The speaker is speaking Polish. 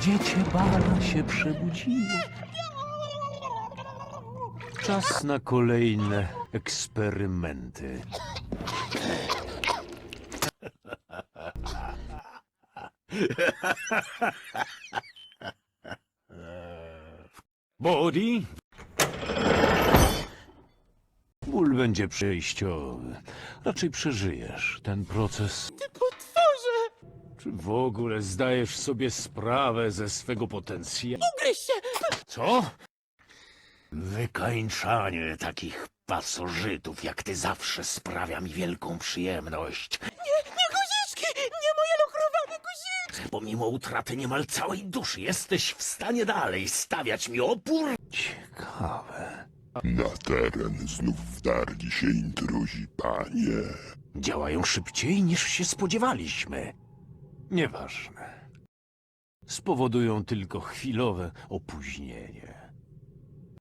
Dziecię bala się przebudziło. Czas na kolejne eksperymenty. Body? Ból będzie przejściowy. Raczej przeżyjesz ten proces. Czy w ogóle zdajesz sobie sprawę ze swego potencjału? Ugryź się! Co? Wykańczanie takich pasożytów jak ty zawsze sprawia mi wielką przyjemność. Nie, nie guziczki! Nie moje lukrowane guziczki! Pomimo utraty niemal całej duszy jesteś w stanie dalej stawiać mi opór? Ciekawe. Na teren znów wdarli się intruzi, panie. Działają szybciej niż się spodziewaliśmy. Nieważne. Spowodują tylko chwilowe opóźnienie.